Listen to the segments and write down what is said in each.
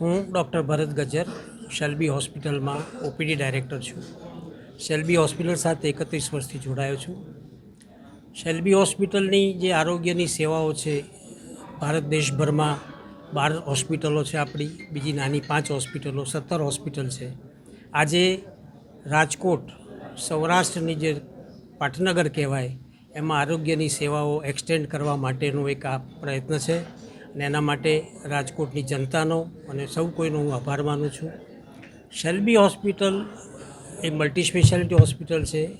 હું ડૉક્ટર ભરત ગજર શેલ્બી હોસ્પિટલમાં OPD director છું. શેલ્બી હોસ્પિટલ સાથે એકત્રીસ વર્ષથી જોડાયો છું. શેલ્બી હોસ્પિટલની જે આરોગ્યની સેવાઓ છે, ભારત દેશભરમાં બાર હોસ્પિટલો છે આપણી, બીજી નાની પાંચ હોસ્પિટલો, સત્તર હોસ્પિટલ છે. આજે રાજકોટ સૌરાષ્ટ્રની જે પાટનગર કહેવાય, એમાં આરોગ્યની સેવાઓ એક્સટેન્ડ કરવા માટેનો એક આ પ્રયત્ન છે. અને એના માટે રાજકોટની જનતાનો અને સૌ કોઈનો હું આભાર માનું છું. શેલ્બી હોસ્પિટલ એ મલ્ટી સ્પેશિયાલિટી હોસ્પિટલ છે,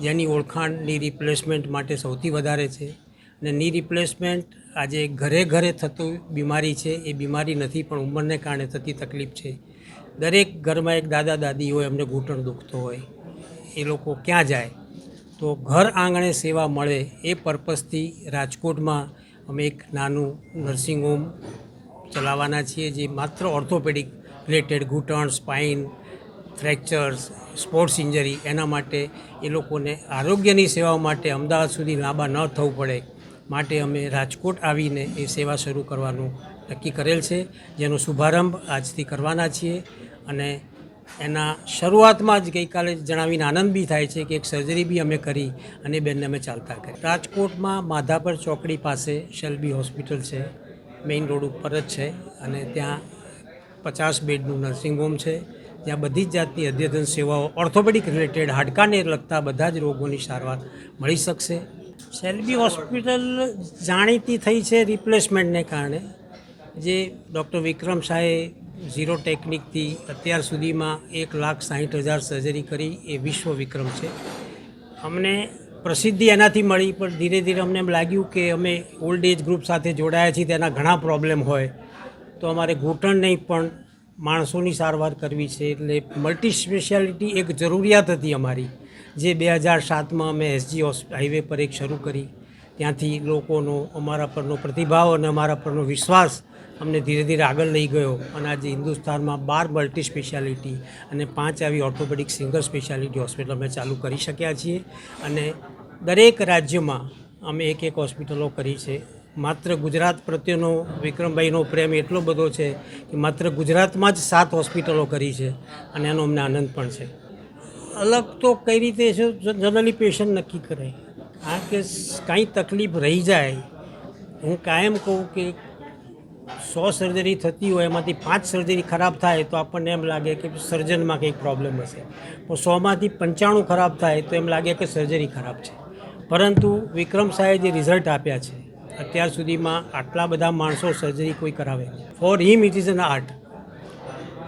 જેની ઓળખાણની રિપ્લેસમેન્ટ માટે સૌથી વધારે છે. અને ની રિપ્લેસમેન્ટ આજે ઘરે ઘરે થતું બીમારી છે, એ બીમારી નથી, પણ ઉંમરને કારણે થતી તકલીફ છે. દરેક ઘરમાં એક દાદા દાદી હોય, એમને ઘૂંટણ દુખતો હોય, એ લોકો ક્યાં જાય? તો ઘર આંગણે સેવા મળે એ પર્પઝથી રાજકોટમાં અમે એક નાનું નર્સિંગ હોમ ચલાવવાના છીએ જે માત્ર ઓર્થોપેડિક રિલેટેડ ઘૂંટણ સ્પાઇન ફ્રેક્ચર્સ સ્પોર્ટ્સ ઇન્જરી એના માટે એ લોકોને આરોગ્યની સેવાઓ માટે અમદાવાદ સુધી લાંબા ન થવું પડે માટે અમે રાજકોટ આવીને એ સેવા શરૂ કરવાનું નક્કી કરેલ છે, જેનો શુભારંભ આજથી કરવાના છીએ અને એના શરૂઆતમાં જ ગઈકાલે જણાવીને આનંદ બી થાય છે કે એક સર્જરી બી અમે કરી અને બેનને અમે ચાલતા કરી રાજકોટમાં માધાપર ચોકડી પાસે શેલ્બી હોસ્પિટલ છે, મેઇન રોડ ઉપર જ છે અને ત્યાં પચાસ બેડનું નર્સિંગ હોમ છે. ત્યાં બધી જ જાતની અદ્યતન સેવાઓ ઓર્થોપેડિક રિલેટેડ હાડકાને લગતા બધા જ રોગોની સારવાર મળી શકશે. શેલ્બી હોસ્પિટલ જાણીતી થઈ છે રિપ્લેસમેન્ટને કારણે. જે ડૉક્ટર વિક્રમ શાહે ઝીરો ટેકનિકથી અત્યાર સુધીમાં એક લાખ સાહીઠ હજાર સર્જરી કરી, એ વિશ્વ વિક્રમ છે. અમને પ્રસિદ્ધિ એનાથી મળી, પણ ધીરે ધીરે અમને એમ લાગ્યું કે અમે ઓલ્ડ એજ ગ્રુપ સાથે જોડાયા છીએ, તેના ઘણા પ્રોબ્લેમ હોય. તો અમારે ઘૂંટણ નહીં, પણ માણસોની સારવાર કરવી છે. એટલે મલ્ટી સ્પેશિયાલિટી એક જરૂરિયાત હતી અમારી. જે બે હજાર સાતમાં અમે એસજી હાઈવે પર એક શરૂ કરી. ત્યાંથી લોકોનો, અમારા પરનો પ્રતિભાવ અને અમારા પરનો વિશ્વાસ અમને ધીરે ધીરે આગળ લઈ ગયો. અને આજે હિન્દુસ્તાનમાં બાર મલ્ટી સ્પેશિયાલિટી અને પાંચ આવી ઓર્થોપેડિક સિંગલ સ્પેશિયાલિટી હોસ્પિટલ અમે ચાલુ કરી શક્યા છીએ. અને દરેક રાજ્યમાં અમે એક એક હોસ્પિટલો કરી છે. માત્ર ગુજરાત પ્રત્યેનો, વિક્રમભાઈનો પ્રેમ એટલો બધો છે કે માત્ર ગુજરાતમાં જ સાત હોસ્પિટલો કરી છે અને એનો અમને આનંદ પણ છે. અલગ તો કઈ રીતે છે જનરલી પેશન્ટ નક્કી કરે? કારણ કે કાંઈ તકલીફ રહી જાય, હું કાયમ કહું કે સો સર્જરી થતી હોય, એમાંથી પાંચ સર્જરી ખરાબ થાય તો આપણને એમ લાગે કે સર્જનમાં કંઈક પ્રોબ્લેમ હશે. પણ સોમાંથી પંચાણું ખરાબ થાય તો એમ લાગે કે સર્જરી ખરાબ છે. પરંતુ વિક્રમ શાહે જે રિઝલ્ટ આપ્યા છે, અત્યાર સુધીમાં આટલા બધા માણસો સર્જરી કોઈ કરાવે for him it is an art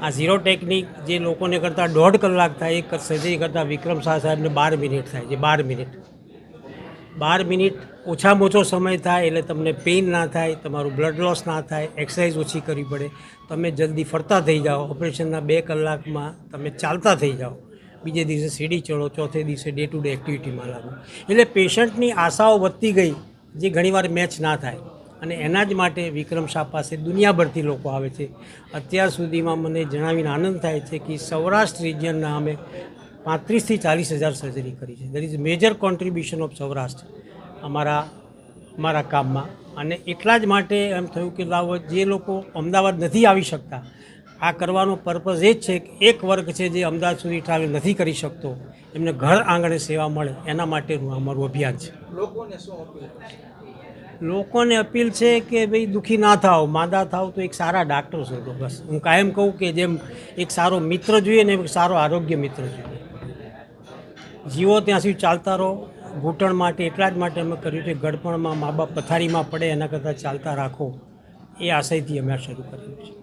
આ ઝીરો ટેકનિક જે લોકોને કરતાં દોઢ કલાક થાય એક સર્જરી કરતાં વિક્રમ શાહ સાહેબને બાર મિનિટ થાય છે બાર મિનિટ બાર મિનિટ ઓછામાં ઓછો સમય થાય એટલે તમને પેઇન ના થાય, તમારું બ્લડ લોસ ના થાય એક્સરસાઇઝ ઓછી કરવી પડે. તમે જલ્દી ફરતા થઈ જાઓ. ઓપરેશનના બે કલાકમાં તમે ચાલતા થઈ જાઓ. બીજે દિવસે સીડી ચડો, ચોથે દિવસે ડે ટુ ડે એક્ટિવિટીમાં લાગો. એટલે પેશન્ટની આશાઓ વધતી ગઈ જે ઘણીવાર મેચ ના થાય. અને એના જ માટે વિક્રમ શાહ પાસે દુનિયાભરથી લોકો આવે છે. અત્યાર સુધીમાં મને જણાવીને આનંદ થાય છે કે સૌરાષ્ટ્ર રિજિયનના અમે પાંત્રીસથી ચાલીસ હજાર સર્જરી કરી છે. There is major contribution of Saurashtra અમારા અમારા કામમાં. અને એટલા જ માટે એમ થયું કે લાવો જે લોકો અમદાવાદ નથી આવી શકતા આ કરવાનો પર્પઝ એ જ છે કે એક વર્ગ છે જે અમદાવાદ સુધી ટ્રાવેલ નથી કરી શકતો એમને ઘર આંગણે સેવા મળે એના માટેનું અમારું અભિયાન છે. લોકોને અપીલ છે? કે ભાઈ દુઃખી ના થાવ માદા થાવ તો એક સારા ડાક્ટર શોધો બસ. હું કાયમ કહું કે જેમ એક સારો મિત્ર જોઈએ ને એક સારો આરોગ્ય મિત્ર જોઈએ. જીવો ત્યાં સુધી ચાલતા રહો. ઘૂંટણ માટે, એટલા જ માટે અમે કર્યું છે ગડપણમાં મા બાપ પથારીમાં પડે, એના કરતાં ચાલતા રાખો. એ આશયથી અમે આ શરૂ કર્યું છે.